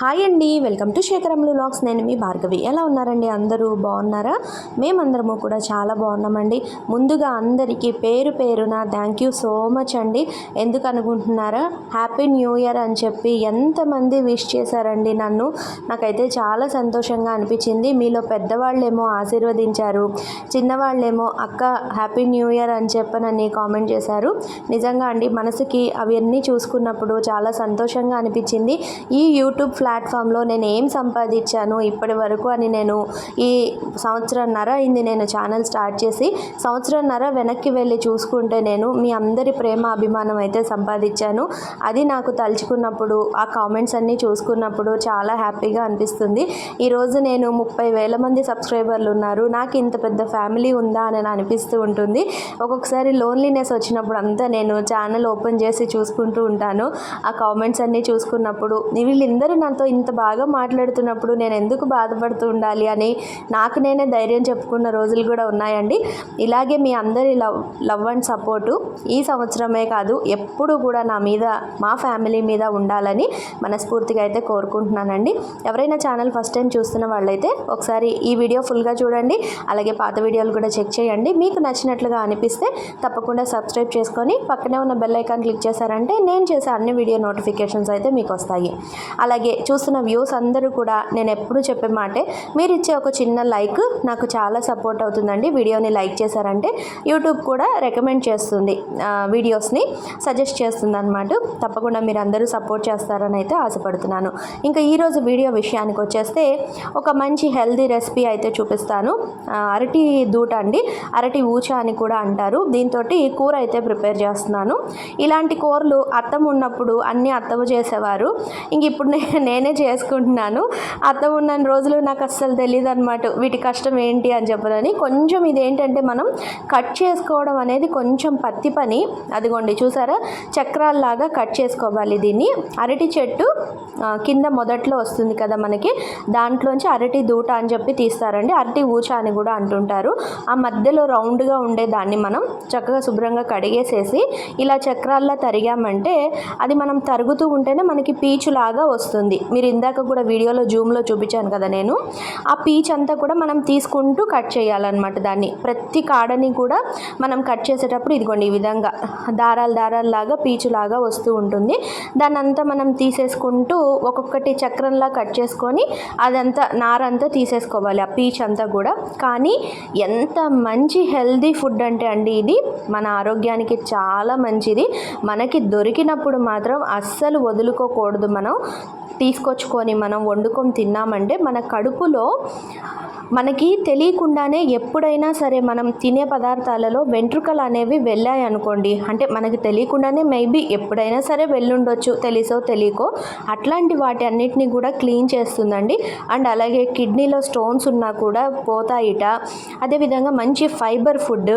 Hi అండి welcome to శేఖరములు lakhs నేను మీ భార్గవి. ఎలా ఉన్నారండి? అందరూ బాగున్నారా? మేమందరము కూడా చాలా బాగున్నామండి. ముందుగా అందరికీ పేరు పేరున థ్యాంక్ యూ సో మచ్ అండి. ఎందుకు అనుకుంటున్నారా? హ్యాపీ న్యూ ఇయర్ అని చెప్పి ఎంతమంది విష్ చేశారండి నన్ను. నాకైతే చాలా సంతోషంగా అనిపించింది. మీలో పెద్దవాళ్ళేమో ఆశీర్వదించారు. చిన్నవాళ్ళేమో అక్క హ్యాపీ న్యూ ఇయర్ అని చెప్పనని కామెంట్ చేశారు. నిజంగా అండి మనసుకి అవన్నీ చూసుకున్నప్పుడు చాలా సంతోషంగా అనిపించింది. ఈ యూట్యూబ్ ప్లాట్ఫామ్లో నేను ఏం సంపాదించాను ఇప్పటి వరకు అని నేను ఈ సంవత్సరంన్నర అయింది నేను ఛానల్ స్టార్ట్ చేసి సంవత్సరంన్నర వెనక్కి వెళ్ళి చూసుకుంటే నేను మీ అందరి ప్రేమ అభిమానం అయితే సంపాదించాను. అది నాకు తలుచుకున్నప్పుడు ఆ కామెంట్స్ అన్నీ చూసుకున్నప్పుడు చాలా హ్యాపీగా అనిపిస్తుంది. ఈరోజు నేను ముప్పై వేల మంది సబ్స్క్రైబర్లు ఉన్నారు. నాకు ఇంత పెద్ద ఫ్యామిలీ ఉందా అని అనిపిస్తూ ఉంటుంది. ఒక్కొక్కసారి లోన్లీనెస్ వచ్చినప్పుడు అంతా నేను ఛానల్ ఓపెన్ చేసి చూసుకుంటూ ఉంటాను. ఆ కామెంట్స్ అన్నీ చూసుకున్నప్పుడు వీళ్ళందరూ నాతో ఇంత బాగా మాట్లాడుతున్నప్పుడు నేను ఎందుకు బాధపడుతూ ఉండాలి అని నాకు నేనే ధైర్యం చెప్పుకున్న రోజులు కూడా ఉన్నాయండి. ఇలాగే మీ అందరి లవ్ లవ్ అండ్ సపోర్టు ఈ సంవత్సరమే కాదు ఎప్పుడు కూడా నా మీద మా ఫ్యామిలీ మీద ఉండాలని మనస్ఫూర్తిగా అయితే కోరుకుంటున్నానండి. ఎవరైనా ఛానల్ ఫస్ట్ టైం చూస్తున్న వాళ్ళైతే ఒకసారి ఈ వీడియో ఫుల్గా చూడండి అలాగే పాత వీడియోలు కూడా చెక్ చేయండి. మీకు నచ్చినట్లుగా అనిపిస్తే తప్పకుండా సబ్స్క్రైబ్ చేసుకొని పక్కనే ఉన్న బెల్ ఐకాన్ క్లిక్ చేశారంటే నేను చేసే అన్ని వీడియో నోటిఫికేషన్స్ అయితే మీకు వస్తాయి. అలాగే చూస్తున్న వ్యూస్ అందరూ కూడా నేను ఎప్పుడు చెప్పే మాటే మీరు ఇచ్చే ఒక చిన్న లైక్ నాకు చాలా సపోర్ట్ అవుతుందండి. వీడియోని లైక్ చేశారంటే యూట్యూబ్ కూడా రికమెండ్ చేస్తుంది. వీడియోస్ని సజెస్ట్ చేస్తుంది అనమాట తప్పకుండా మీరు అందరూ సపోర్ట్ చేస్తారని అయితే ఆశపడుతున్నాను. ఇంకా ఈరోజు వీడియో విషయానికి వచ్చేస్తే ఒక మంచి హెల్దీ రెసిపీ అయితే చూపిస్తాను. అరటి దూట అండి. అరటి ఊచ అని కూడా అంటారు. దీంతో కూర అయితే ప్రిపేర్ చేస్తున్నాను. ఇలాంటి కూరలు అత్తం ఉన్నప్పుడు అన్నీ అత్తము చేసేవారు. ఇంక ఇప్పుడు నేను నేనే చేసుకుంటున్నాను. అత్తం ఉన్న రోజులు నాకు అస్సలు తెలియదు అనమాట వీటి కష్టం ఏంటి అని చెప్పదని కొంచెం ఇదేంటంటే మనం కట్ చేసుకోవడం అనేది కొంచెం పత్తి పని. అదిగోండి చూసారా? చక్రాల్లాగా కట్ చేసుకోవాలి దీన్ని. అరటి చెట్టు కింద మొదట్లో వస్తుంది కదా మనకి. దాంట్లోంచి అరటి దూట అని చెప్పి తీస్తారండి. అరటి ఊచ అని కూడా అంటుంటారు. ఆ మధ్యలో రౌండ్గా ఉండే దాన్ని మనం చక్కగా శుభ్రంగా కడిగేసేసి ఇలా చక్రాల్లా తరిగామంటే అది మనం తరుగుతూ ఉంటేనే మనకి పీచులాగా వస్తుంది. మీరు ఇందాక కూడా వీడియోలో జూమ్లో చూపించాను కదా నేను ఆ పీచ్ అంతా కూడా మనం తీసుకుంటూ కట్ చేయాలన్నమాట దాన్ని. ప్రతి కాడని కూడా మనం కట్ చేసేటప్పుడు ఇదిగోండి ఈ విధంగా దారాలు దారాల్లాగా పీచులాగా వస్తూ ఉంటుంది. దాన్ని అంతా మనం తీసేసుకుంటూ ఒక్కొక్కటి చక్రంలా కట్ చేసుకొని అదంతా నారంతా తీసేసుకోవాలి ఆ పీచ్ అంతా కూడా. కానీ ఎంత మంచి హెల్దీ ఫుడ్ అంటే అండి ఇది మన ఆరోగ్యానికి చాలా మంచిది. మనకి దొరికినప్పుడు మాత్రం అస్సలు వదులుకోకూడదు మనం. తీసుకొచ్చుకొని మనం వండుకొని తిన్నామంటే మన కడుపులో మనకి తెలియకుండానే ఎప్పుడైనా సరే మనం తినే పదార్థాలలో వెంట్రుకలు అనేవి వెళ్ళాయి అనుకోండి. అంటే మనకి తెలియకుండానే మేబీ ఎప్పుడైనా సరే వెళ్ళుండొచ్చు తెలిసో తెలియకో. అట్లాంటి వాటి అన్నిటిని కూడా క్లీన్ చేస్తుందండి. అండ్ అలాగే కిడ్నీలో స్టోన్స్ ఉన్నా కూడా పోతాయిట. అదేవిధంగా మంచి ఫైబర్ ఫుడ్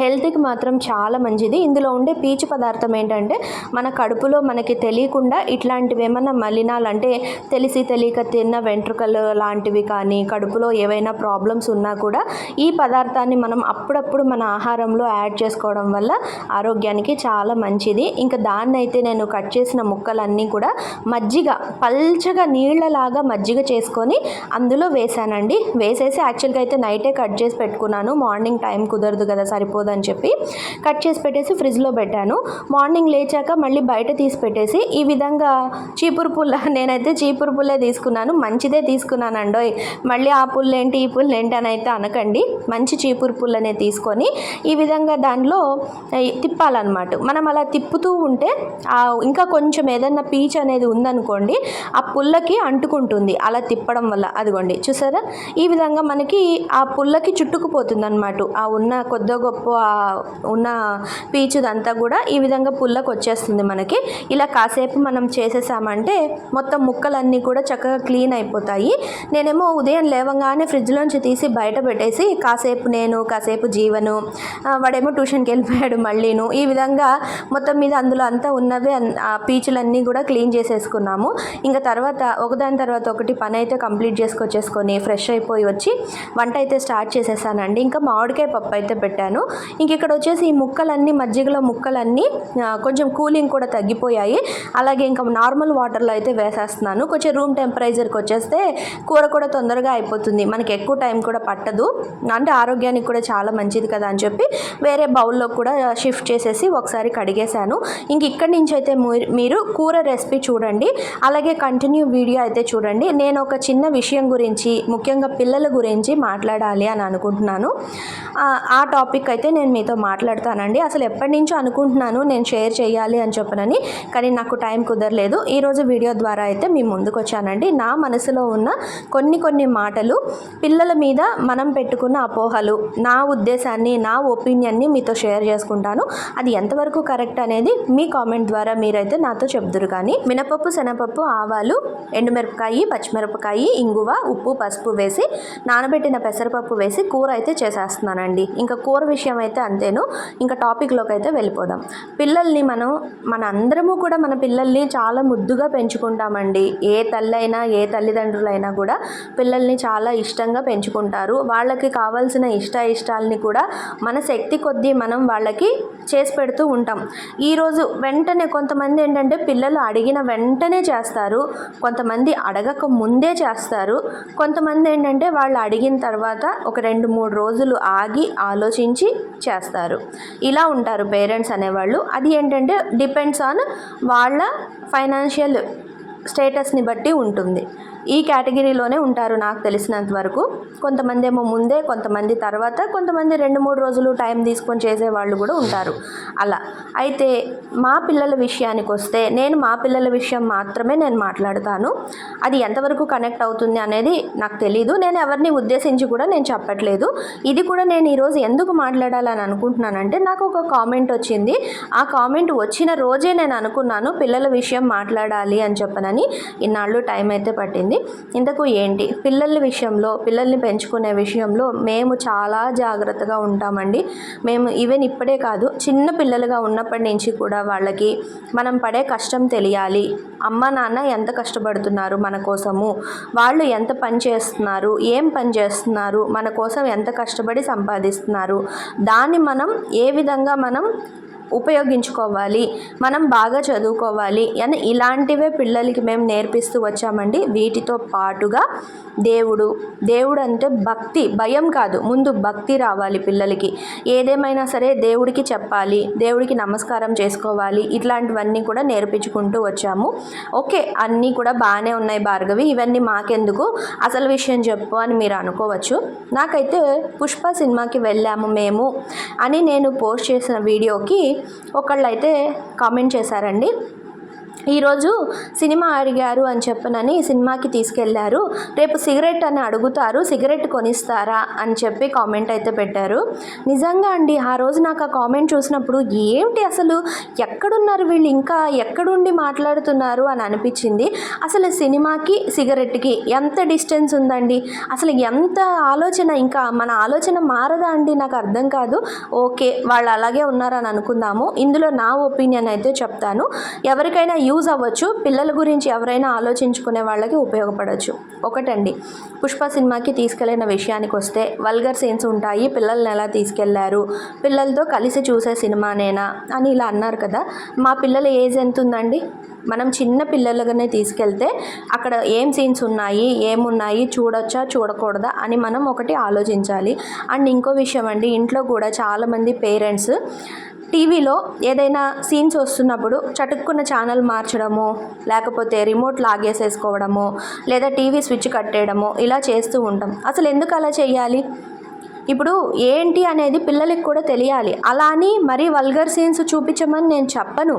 హెల్త్కి మాత్రం చాలా మంచిది. ఇందులో ఉండే పీచు పదార్థం ఏంటంటే మన కడుపులో మనకి తెలియకుండా ఇట్లాంటివి ఏమైనా మలినాలు అంటే తెలిసి తెలియక తిన్న వెంట్రుకలు లాంటివి కానీ కడుపులో ఏవైనా ప్రాబ్లమ్స్ ఉన్నా కూడా ఈ పదార్థాన్ని మనం అప్పుడప్పుడు మన ఆహారంలో యాడ్ చేసుకోవడం వల్ల ఆరోగ్యానికి చాలా మంచిది. ఇంకా దాన్ని అయితే నేను కట్ చేసిన ముక్కలన్నీ కూడా మజ్జిగ పల్చగా నీళ్ళలాగా మజ్జిగ చేసుకొని అందులో వేసానండి వేసేసి యాక్చువల్గా అయితే నైటే కట్ చేసి పెట్టుకున్నాను. మార్నింగ్ టైం కుదరదు కదా సరిపోదు అని చెప్పి కట్ చేసి పెట్టేసి ఫ్రిడ్జ్లో పెట్టాను. మార్నింగ్ లేచాక మళ్ళీ బయట తీసి పెట్టేసి ఈ విధంగా చీపురు పుల్ల నేనైతే చీపురు పుల్లే తీసుకున్నాను. మంచిదే తీసుకున్నానండోయ్ మళ్ళీ ఆ పుల్ల ఏంటి ఈ పుల్ల ఏంటి అని అయితే అనకండి. మంచి చీపురు పుల్లనే తీసుకొని ఈ విధంగా దానిలో తిప్పాలన్నమాట. మనం అలా తిప్పుతూ ఉంటే ఆ ఇంకా కొంచెం ఏదన్నా పీచ్ అనేది ఉందనుకోండి ఆ పుల్లకి అంటుకుంటుంది. అలా తిప్పడం వల్ల అదిగోండి. చూసారా? ఈ విధంగా మనకి ఆ పుల్లకి చుట్టుకుపోతుంది అనమాట ఆ ఉన్న కొద్ది గొప్ప ఉన్న పీచుదంతా కూడా ఈ విధంగా పుల్లకు వచ్చేస్తుంది మనకి. ఇలా కాసేపు మనం చేసేసామంటే మొత్తం ముక్కలన్నీ కూడా చక్కగా క్లీన్ అయిపోతాయి. నేనేమో ఉదయం లేవగానే ఫ్రిడ్జ్లోంచి తీసి బయట పెట్టేసి కాసేపు నేను కాసేపు జీవను వాడేమో ట్యూషన్కి వెళ్ళిపోయాడు మళ్ళీను. ఈ విధంగా మొత్తం మీద అందులో అంతా ఉన్నవే ఆ పీచులన్నీ కూడా క్లీన్ చేసేసుకున్నాము. ఇంకా తర్వాత ఒకదాని తర్వాత ఒకటి పని అయితే కంప్లీట్ చేసుకొచ్చేసుకొని ఫ్రెష్ అయిపోయి వచ్చి వంట అయితే స్టార్ట్ చేసేసానండి. ఇంకా మామిడికాయ పప్పు అయితే పెట్టాను. ఇంక ఇక్కడ వచ్చేసి ఈ ముక్కలన్నీ మజ్జిగలో ముక్కలన్నీ కొంచెం కూలింగ్ కూడా తగ్గిపోయాయి. అలాగే ఇంకా నార్మల్ వాటర్లో అయితే వేసేస్తున్నాను. కొంచెం రూమ్ టెంపరేచర్కి వచ్చేస్తే కూర కూడా తొందరగా అయిపోతుంది. మనకి ఎక్కువ టైం కూడా పట్టదు. అంటే ఆరోగ్యానికి కూడా చాలా మంచిది కదా అని చెప్పి వేరే బౌల్లో కూడా షిఫ్ట్ చేసేసి ఒకసారి కడిగేశాను. ఇంక ఇక్కడి నుంచి అయితే మీరు- మీరు కూర రెసిపీ చూడండి. అలాగే కంటిన్యూ వీడియో అయితే చూడండి. నేను ఒక చిన్న విషయం గురించి ముఖ్యంగా పిల్లల గురించి మాట్లాడాలి అని అనుకుంటున్నాను. ఆ టాపిక్ అయితే అయితే నేను మీతో మాట్లాడతానండి. అసలు ఎప్పటి నుంచో అనుకుంటున్నాను నేను షేర్ చేయాలి అని చెప్పనని కానీ నాకు టైం కుదరలేదు. ఈరోజు వీడియో ద్వారా అయితే మీ ముందుకు వచ్చానండి నా మనసులో ఉన్న కొన్ని కొన్ని మాటలు పిల్లల మీద మనం పెట్టుకున్న అపోహలు నా ఉద్దేశాన్ని నా ఒపీనియన్ని మీతో షేర్ చేసుకుంటాను. అది ఎంతవరకు కరెక్ట్ అనేది మీ కామెంట్ ద్వారా మీరైతే నాతో చెప్దురు కానీ మినపప్పు శనపప్పు ఆవాలు ఎండుమిరపకాయ పచ్చిమిరపకాయ ఇంగువ ఉప్పు పసుపు వేసి నానబెట్టిన పెసరపప్పు వేసి కూర అయితే చేసేస్తున్నానండి. ఇంకా కూర విషయం అయితే అంతేను. ఇంకా టాపిక్లోకి అయితే వెళ్ళిపోదాం. పిల్లల్ని మనం మన అందరము కూడా మన పిల్లల్ని చాలా ముద్దుగా పెంచుకుంటామండి. ఏ తల్లైనా ఏ తల్లిదండ్రులైనా కూడా పిల్లల్ని చాలా ఇష్టంగా పెంచుకుంటారు. వాళ్ళకి కావాల్సిన ఇష్ట ఇష్టాలని కూడా మన శక్తి కొద్దీ మనం వాళ్ళకి చేసి పెడుతూ ఉంటాం. ఈరోజు వెంటనే కొంతమంది ఏంటంటే పిల్లలు అడిగిన వెంటనే చేస్తారు. కొంతమంది అడగక ముందే చేస్తారు. కొంతమంది ఏంటంటే వాళ్ళు అడిగిన తర్వాత ఒక రెండు మూడు రోజులు ఆగి ఆలోచించి చేస్తారు. ఇలా ఉంటారు పేరెంట్స్ అనేవాళ్ళు. అది ఏంటంటే డిపెండ్స్ ఆన్ వాళ్ళ ఫైనాన్షియల్ స్టేటస్ని బట్టి ఉంటుంది. ఈ కేటగిరీలోనే ఉంటారు నాకు తెలిసినంత వరకు. కొంతమంది ఏమో ముందే కొంతమంది తర్వాత కొంతమంది రెండు మూడు రోజులు టైం తీసుకొని చేసే వాళ్ళు కూడా ఉంటారు. అలా. అయితే మా పిల్లల విషయానికి వస్తే నేను మా పిల్లల విషయం మాత్రమే నేను మాట్లాడతాను. అది ఎంతవరకు కనెక్ట్ అవుతుంది అనేది నాకు తెలియదు నేను ఎవరిని ఉద్దేశించి కూడా నేను చెప్పట్లేదు. ఇది కూడా నేను ఈరోజు ఎందుకు మాట్లాడాలని అనుకుంటున్నానంటే నాకు ఒక కామెంట్ వచ్చింది. ఆ కామెంట్ వచ్చిన రోజే నేను అనుకున్నాను పిల్లల విషయం మాట్లాడాలి అని చెప్పనని. ఇన్నాళ్ళు టైం అయితే పట్టింది. ఇంతకు ఏంటి? పిల్లల విషయంలో పిల్లల్ని పెంచుకునే విషయంలో మేము చాలా జాగ్రత్తగా ఉంటామండి. మేము ఈవెన్ ఇప్పుడే కాదు చిన్న పిల్లలుగా ఉన్నప్పటి నుంచి కూడా వాళ్ళకి మనం పడే కష్టం తెలియాలి. అమ్మ నాన్న ఎంత కష్టపడుతున్నారు మన కోసము? వాళ్ళు ఎంత పని చేస్తున్నారు? ఏం పని చేస్తున్నారు? మన కోసం ఎంత కష్టపడి సంపాదిస్తున్నారు? దాన్ని మనం ఏ విధంగా మనం ఉపయోగించుకోవాలి. మనం బాగా చదువుకోవాలి అని ఇలాంటివే పిల్లలకి మేము నేర్పిస్తూ వచ్చామండి. వీటితో పాటుగా దేవుడు దేవుడు అంటే భక్తి భయం కాదు. ముందు భక్తి రావాలి పిల్లలకి. ఏదేమైనా సరే దేవుడికి చెప్పాలి దేవుడికి నమస్కారం చేసుకోవాలి. ఇట్లాంటివన్నీ కూడా నేర్పించుకుంటూ వచ్చాము. ఓకే అన్నీ కూడా బాగానే ఉన్నాయి భార్గవి. ఇవన్నీ మాకెందుకు? అసలు విషయం చెప్పు అని మీరు అనుకోవచ్చు. నాకైతే పుష్ప సినిమాకి వెళ్ళాము మేము అని నేను పోస్ట్ చేసిన వీడియోకి ఒకళ్ళైతే కామెంట్ చేశారండి. ఈరోజు సినిమా అడిగారు అని చెప్పనని సినిమాకి తీసుకెళ్ళారు. రేపు సిగరెట్ అని అడుగుతారు సిగరెట్ కొనిస్తారా అని చెప్పి కామెంట్ అయితే పెట్టారు. నిజంగా అండి ఆ రోజు నాకు ఆ కామెంట్ చూసినప్పుడు ఏంటి అసలు? ఎక్కడున్నారు వీళ్ళు? ఇంకా ఎక్కడుండి మాట్లాడుతున్నారు అని అనిపించింది. అసలు సినిమాకి సిగరెట్కి ఎంత డిస్టెన్స్ ఉందండి? అసలు ఎంత ఆలోచన? ఇంకా మన ఆలోచన మారదా అండి? నాకు అర్థం కాదు. ఓకే వాళ్ళు అలాగే ఉన్నారని అనుకుందాము. ఇందులో నా ఒపీనియన్ అయితే చెప్తాను. ఎవరికైనా యూ యూజ్ అవ్వచ్చు. పిల్లల గురించి ఎవరైనా ఆలోచించుకునే వాళ్ళకి ఉపయోగపడవచ్చు ఒకటండి పుష్ప సినిమాకి తీసుకెళ్ళిన విషయానికి వస్తే వల్గర్ సీన్స్ ఉంటాయి. పిల్లల్ని ఎలా తీసుకెళ్ళారు? పిల్లలతో కలిసి చూసే సినిమానేనా? అని ఇలా అన్నారు కదా. మా పిల్లల ఏజ్ ఎంత ఉందండి మనం చిన్న పిల్లలుగానే తీసుకెళ్తే అక్కడ ఏం సీన్స్ ఉన్నాయి? ఏమున్నాయి? చూడొచ్చా? చూడకూడదా? అని మనం ఒకటి ఆలోచించాలి. అండ్ ఇంకో విషయం అండి ఇంట్లో కూడా చాలామంది పేరెంట్స్ టీవీలో ఏదైనా సీన్స్ వస్తున్నప్పుడు చటుక్కున్న ఛానల్ మార్చడము లేకపోతే రిమోట్ లాగేసేసుకోవడము లేదా టీవీ స్విచ్ కట్టేయడము ఇలా చేస్తూ ఉంటాం. అసలు ఎందుకు అలా చేయాలి? ఇప్పుడు ఏంటి అనేది పిల్లలకి కూడా తెలియాలి. అలా అని మరీ వల్గర్ సీన్స్ చూపించమని నేను చెప్పను.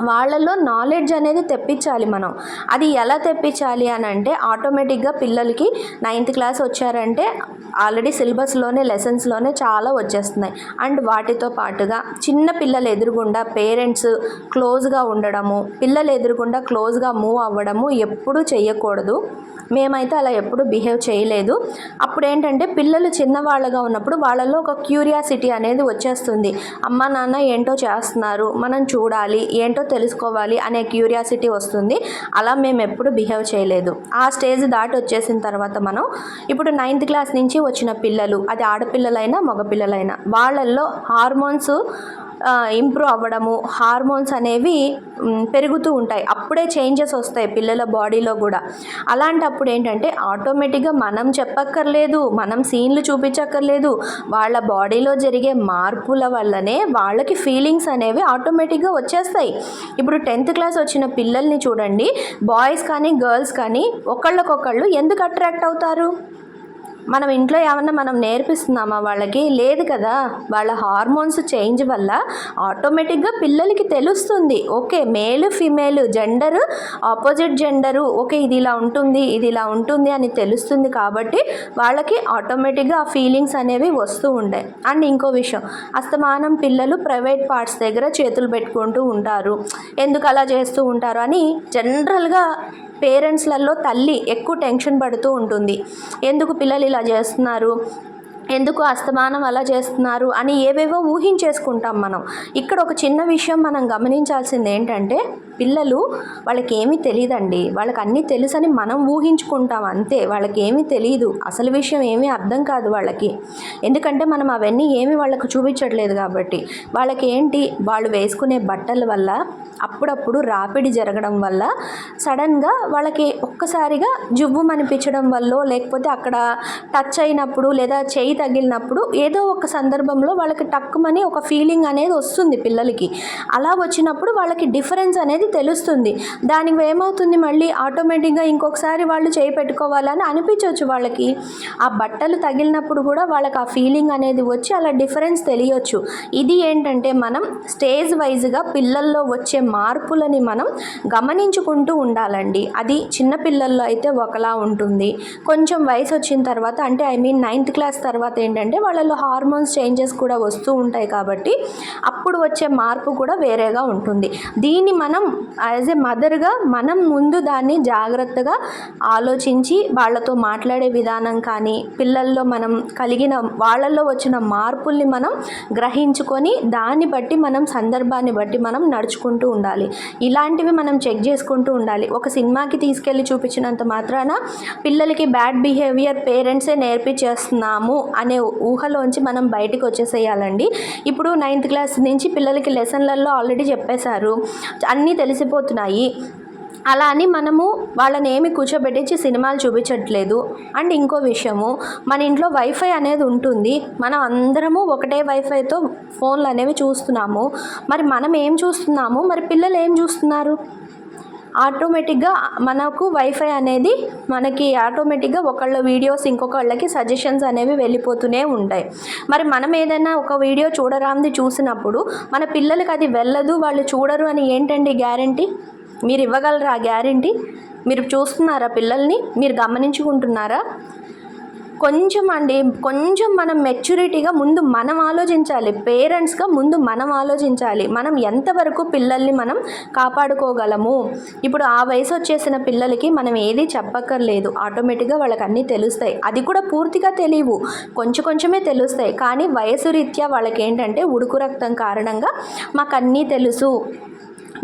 వాళ్ళల్లో నాలెడ్జ్ అనేది తెప్పించాలి మనం. అది ఎలా తెప్పించాలి అని అంటే ఆటోమేటిక్గా పిల్లలకి నైన్త్ క్లాస్ వచ్చారంటే ఆల్రెడీ సిలబస్లోనే లెసన్స్లోనే చాలా వచ్చేస్తున్నాయి. అండ్ వాటితో పాటుగా చిన్న పిల్లలు ఎదురుగుండా పేరెంట్స్ క్లోజ్గా ఉండడము పిల్లలు ఎదురుగుండా క్లోజ్గా మూవ్ అవ్వడము ఎప్పుడూ చేయకూడదు మేమైతే అలా ఎప్పుడు బిహేవ్ చేయలేదు. అప్పుడు ఏంటంటే పిల్లలు చిన్నవాళ్ళగా ఉన్నప్పుడు వాళ్ళలో ఒక క్యూరియాసిటీ అనేది వచ్చేస్తుంది. అమ్మ నాన్న ఏంటో చేస్తున్నారు? మనం చూడాలి. ఏంటో ఏంటో తెలుసుకోవాలి అనే క్యూరియాసిటీ వస్తుంది. అలా మేము ఎప్పుడు బిహేవ్ చేయలేదు. ఆ స్టేజ్ దాటి వచ్చేసిన తర్వాత మనం ఇప్పుడు నైన్త్ క్లాస్ నుంచి వచ్చిన పిల్లలు అది ఆడపిల్లలైనా మగపిల్లలైనా వాళ్ళల్లో హార్మోన్స్ ఇంప్రూవ్ అవ్వడము హార్మోన్స్ అనేవి పెరుగుతూ ఉంటాయి. అప్పుడే చేంజెస్ వస్తాయి పిల్లల బాడీలో కూడా. అలాంటప్పుడు ఏంటంటే ఆటోమేటిక్గా మనం చెప్పక్కర్లేదు మనం సీన్లు చూపించక్కర్లేదు వాళ్ళ బాడీలో జరిగే మార్పుల వల్లనే వాళ్ళకి ఫీలింగ్స్ అనేవి ఆటోమేటిక్గా వచ్చేస్తాయి. ఇప్పుడు టెన్త్ క్లాస్ వచ్చిన పిల్లల్ని చూడండి బాయ్స్ కానీ గర్ల్స్ కానీ ఒకళ్ళకొకళ్ళు ఎందుకు అట్రాక్ట్ అవుతారు? మనం ఇంట్లో ఏమన్నా మనం నేర్పిస్తున్నామా వాళ్ళకి? లేదు కదా. వాళ్ళ హార్మోన్స్ చేంజ్ వల్ల ఆటోమేటిక్గా పిల్లలకి తెలుస్తుంది. Okay male female gender opposite gender okay ఇది ఇలా ఉంటుంది ఇది ఇలా ఉంటుంది అని తెలుస్తుంది కాబట్టి వాళ్ళకి ఆటోమేటిక్గా ఆ ఫీలింగ్స్ అనేవి వస్తూ ఉంటాయి. అండ్ ఇంకో విషయం అస్తమానం పిల్లలు ప్రైవేట్ పార్ట్స్ దగ్గర చేతులు పెట్టుకుంటూ ఉంటారు. ఎందుకు అలా చేస్తూ ఉంటారు అని జనరల్గా పేరెంట్స్లలో తల్లి ఎక్కువ టెన్షన్ పడుతూ ఉంటుంది. ఎందుకు పిల్లలు ఇలా చేస్తున్నారు. ఎందుకు అస్తమానం అలా చేస్తున్నారు అని ఏవేవో ఊహించేసుకుంటాం మనం. ఇక్కడ ఒక చిన్న విషయం మనం గమనించాల్సింది ఏంటంటే పిల్లలు వాళ్ళకి ఏమీ తెలియదండి వాళ్ళకి అన్నీ తెలుసని మనం ఊహించుకుంటాం అంతే. వాళ్ళకి ఏమీ తెలియదు అసలు విషయం ఏమీ అర్థం కాదు వాళ్ళకి. ఎందుకంటే మనం అవన్నీ ఏమి వాళ్ళకు చూపించట్లేదు కాబట్టి. వాళ్ళకి ఏంటి వాళ్ళు వేసుకునే బట్టల వల్ల అప్పుడప్పుడు రాపిడి జరగడం వల్ల సడన్గా వాళ్ళకి ఒక్కసారిగా జువ్వు అనిపించడం వల్ల లేకపోతే అక్కడ టచ్ అయినప్పుడు లేదా చేయి తగిలినప్పుడు ఏదో ఒక సందర్భంలో వాళ్ళకి టక్కుమని ఒక ఫీలింగ్ అనేది వస్తుంది పిల్లలకి. అలా వచ్చినప్పుడు వాళ్ళకి డిఫరెన్స్ అనేది తెలుస్తుంది. దానికి ఏమవుతుంది మళ్ళీ? ఆటోమేటిక్గా ఇంకొకసారి వాళ్ళు చేయి పెట్టుకోవాలని అనిపించవచ్చు వాళ్ళకి. ఆ బట్టలు తగిలినప్పుడు కూడా వాళ్ళకి ఆ ఫీలింగ్ అనేది వచ్చి అలా డిఫరెన్స్ తెలియచ్చు. ఇది ఏంటంటే మనం స్టేజ్ వైజ్గా పిల్లల్లో వచ్చే మార్పులని మనం గమనించుకుంటూ ఉండాలండి. అది చిన్న పిల్లల్లో అయితే ఒకలా ఉంటుంది. కొంచెం వయసు వచ్చిన తర్వాత అంటే ఐ మీన్ నైన్త్ క్లాస్ తర్వాత ఏంటంటే వాళ్ళలో హార్మోన్స్ చేంజెస్ కూడా వస్తూ ఉంటాయి కాబట్టి అప్పుడు వచ్చే మార్పు కూడా వేరేగా ఉంటుంది. దీన్ని మనం యాజ్ ఏ మదర్గా మనం ముందు దాన్ని జాగ్రత్తగా ఆలోచించి వాళ్ళతో మాట్లాడే విధానం కానీ పిల్లల్లో మనం కలిగిన వాళ్ళల్లో వచ్చిన మార్పుల్ని మనం గ్రహించుకొని దాన్ని బట్టి మనం సందర్భాన్ని బట్టి మనం నడుచుకుంటూ ఉండాలి. ఇలాంటివి మనం చెక్ చేసుకుంటూ ఉండాలి. ఒక సినిమాకి తీసుకెళ్ళి చూపించినంత మాత్రాన పిల్లలకి బ్యాడ్ బిహేవియర్ పేరెంట్సే నేర్పించేస్తున్నాము అనే ఊహలోంచి మనం బయటకు వచ్చేసేయాలండి. ఇప్పుడు నైన్త్ క్లాస్ నుంచి పిల్లలకి లెసన్లలో ఆల్రెడీ చెప్పేశారు. అన్నీ తెలిసిపోతున్నాయి. అలా అని మనము వాళ్ళని ఏమి కూర్చోబెట్టించి సినిమాలు చూపించట్లేదు. అండ్ ఇంకో విషయము మన ఇంట్లో వైఫై అనేది ఉంటుంది. మనం అందరము ఒకటే వైఫైతో ఫోన్లు అనేవి చూస్తున్నాము. మరి మనం ఏం చూస్తున్నాము? మరి పిల్లలు ఏం చూస్తున్నారు? ఆటోమేటిక్గా మనకు వైఫై అనేది మనకి ఆటోమేటిక్గా ఒకళ్ళ వీడియోస్ ఇంకొకళ్ళకి సజెషన్స్ అనేవి వెళ్ళిపోతూనే ఉంటాయి. మరి మనం ఏదైనా ఒక వీడియో చూడరాంది చూసినప్పుడు మన పిల్లలకి అది వెళ్ళదు వాళ్ళు చూడరు అని ఏంటండి గ్యారంటీ మీరు ఇవ్వగలరా ఆ గ్యారంటీ మీరు చూస్తున్నారా పిల్లల్ని? మీరు గమనించుకుంటున్నారా? కొంచెం అండి కొంచెం మనం మెచ్యూరిటీగా ముందు మనం ఆలోచించాలి. పేరెంట్స్గా ముందు మనం ఆలోచించాలి. మనం ఎంతవరకు పిల్లల్ని మనం కాపాడుకోగలము? ఇప్పుడు ఆ వయసు వచ్చేసిన పిల్లలకి మనం ఏది చెప్పక్కర్లేదు. ఆటోమేటిక్గా వాళ్ళకి అన్నీ తెలుస్తాయి. అది కూడా పూర్తిగా తెలియవు. కొంచెం కొంచెమే తెలుస్తాయి. కానీ వయసు రీత్యా వాళ్ళకి ఏంటంటే ఉడుకు రక్తం కారణంగా మాకు అన్నీ తెలుసు.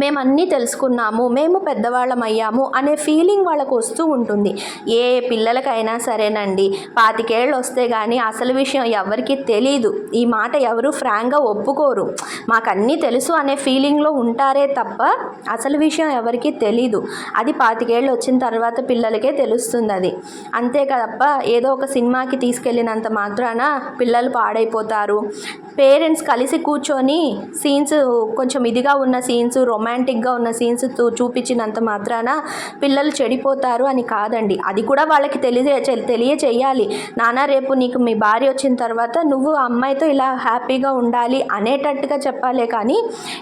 మేము అన్నీ తెలుసుకున్నాము మేము పెద్దవాళ్ళం అయ్యాము అనే ఫీలింగ్ వాళ్ళకు వస్తూ ఉంటుంది. ఏ పిల్లలకైనా సరేనండి. పాతికేళ్ళు వస్తే కానీ అసలు విషయం ఎవరికి తెలియదు ఈ మాట ఎవరు ఫ్రాంక్గా ఒప్పుకోరు. మాకు అన్నీ తెలుసు అనే ఫీలింగ్లో ఉంటారే తప్ప అసలు విషయం ఎవరికి తెలీదు. అది పాతికేళ్ళు వచ్చిన తర్వాత పిల్లలకే తెలుస్తుంది అది అంతే కదప్ప ఏదో ఒక సినిమాకి తీసుకెళ్ళినంత మాత్రాన పిల్లలు పాడైపోతారు. పేరెంట్స్ కలిసి కూర్చొని సీన్స్ కొంచెం ఇదిగా ఉన్న సీన్స్ రొమాంటిక్గా ఉన్న సీన్స్ చూపించినంత మాత్రాన పిల్లలు చెడిపోతారు అని కాదండి. అది కూడా వాళ్ళకి తెలియ తెలియచేయాలి. నాన్న రేపు నీకు మీ భార్య వచ్చిన తర్వాత నువ్వు ఆ అమ్మాయితో ఇలా హ్యాపీగా ఉండాలి అనేటట్టుగా చెప్పాలే కానీ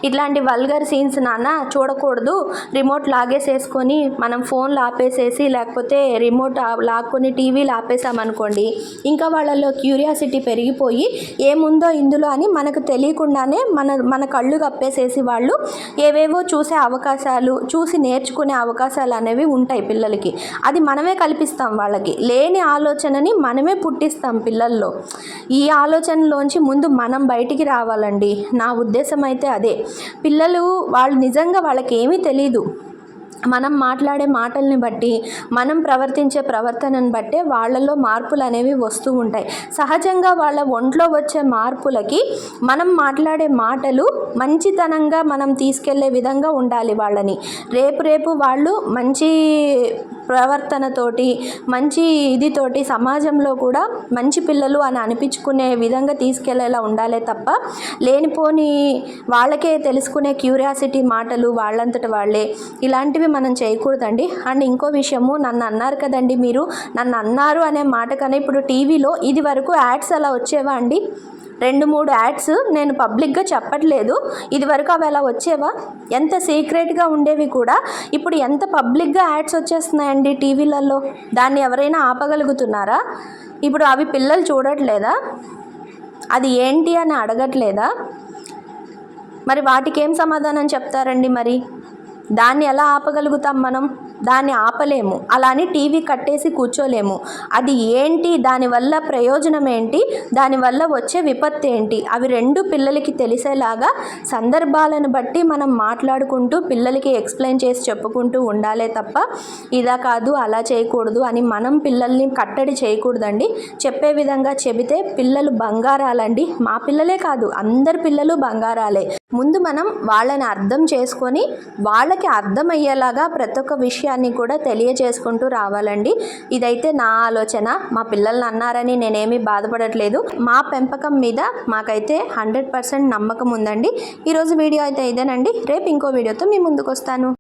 ఇట్లాంటి వల్గర్ సీన్స్ నాన్న చూడకూడదు. రిమోట్ లాగేసేసుకొని మనం ఫోన్లు ఆపేసేసి లేకపోతే రిమోట్ లాక్కొని టీవీలు ఆపేసామనుకోండి ఇంకా వాళ్ళలో క్యూరియాసిటీ పెరిగిపోయి ఏముందో ఇందులో అని మనకు తెలియకుండానే మన మన కళ్ళు కప్పేసేసి వాళ్ళు ఏవేవో ఏవేవో చూసే అవకాశాలు చూసి నేర్చుకునే అవకాశాలు అనేవి ఉంటాయి పిల్లలకి. అది మనమే కల్పిస్తాం వాళ్ళకి. లేని ఆలోచనని మనమే పుట్టిస్తాం పిల్లల్లో. ఈ ఆలోచనలోంచి ముందు మనం బయటికి రావాలండి. నా ఉద్దేశం అయితే అదే. పిల్లలు వాళ్ళు నిజంగా వాళ్ళకి ఏమీ తెలియదు మనం మాట్లాడే మాటల్ని బట్టి మనం ప్రవర్తించే ప్రవర్తనను బట్టే వాళ్ళలో మార్పులు అనేవి వస్తూ ఉంటాయి. సహజంగా వాళ్ళ ఒంట్లో వచ్చే మార్పులకి మనం మాట్లాడే మాటలు మంచితనంగా మనం తీసుకెళ్ళే విధంగా ఉండాలి వాళ్ళని. రేపు రేపు వాళ్ళు మంచి ప్రవర్తనతోటి మంచి ఇదితోటి సమాజంలో కూడా మంచి పిల్లలు అని అనిపించుకునే విధంగా తీసుకెళ్ళేలా ఉండాలే తప్ప లేనిపోని వాళ్ళకే తెలుసుకునే క్యూరియాసిటీ మాటలు వాళ్ళంతట వాళ్ళే. ఇలాంటివి మనం చేయకూడదండి. అండ్ ఇంకో విషయము నన్ను అన్నారు కదండి మీరు నన్ను అన్నారు అనే మాట కన్నా ఇప్పుడు టీవీలో ఇది వరకు యాడ్స్ అలా వచ్చేవా అండి? రెండు మూడు యాడ్స్ నేను పబ్లిక్గా చెప్పట్లేదు. ఇదివరకు అవి అలా వచ్చేవా? ఎంత సీక్రెట్గా ఉండేవి కూడా ఇప్పుడు ఎంత పబ్లిక్గా యాడ్స్ వచ్చేస్తున్నాయండి టీవీలలో? దాన్ని ఎవరైనా ఆపగలుగుతున్నారా? ఇప్పుడు అవి పిల్లలు చూడట్లేదా? అది ఏంటి అని అడగట్లేదా? మరి వాటికి ఏం సమాధానం చెప్తారండి మరి? దాన్ని ఎలా ఆపగలుగుతాం మనం? దాన్ని ఆపలేము. అలా అని టీవీ కట్టేసి కూర్చోలేము. అది ఏంటి? దానివల్ల ప్రయోజనం ఏంటి? దానివల్ల వచ్చే విపత్తు ఏంటి? అవి రెండు పిల్లలకి తెలిసేలాగా సందర్భాలను బట్టి మనం మాట్లాడుకుంటూ పిల్లలకి ఎక్స్ప్లెయిన్ చేసి చెప్పుకుంటూ ఉండాలే తప్ప ఇదా కాదు అలా చేయకూడదు అని మనం పిల్లల్ని కట్టడి చేయకూడదండి. చెప్పే విధంగా చెబితే పిల్లలు బంగారాలండి. మా పిల్లలే కాదు అందరి పిల్లలు బంగారాలే. ముందు మనం వాళ్ళని అర్థం చేసుకొని వాళ్ళకి అర్థమయ్యేలాగా ప్రతి ఒక్క విషయాన్ని కూడా తెలియజేసుకుంటూ రావాలండి. ఇదైతే నా ఆలోచన. మా పిల్లల్ని అన్నారని నేనేమీ బాధపడట్లేదు. మా పెంపకం మీద మాకైతే హండ్రెడ్ పర్సెంట్ నమ్మకం ఉందండి. ఈరోజు వీడియో అయితే ఇదేనండి. రేపు ఇంకో వీడియోతో మీ ముందుకు వస్తాను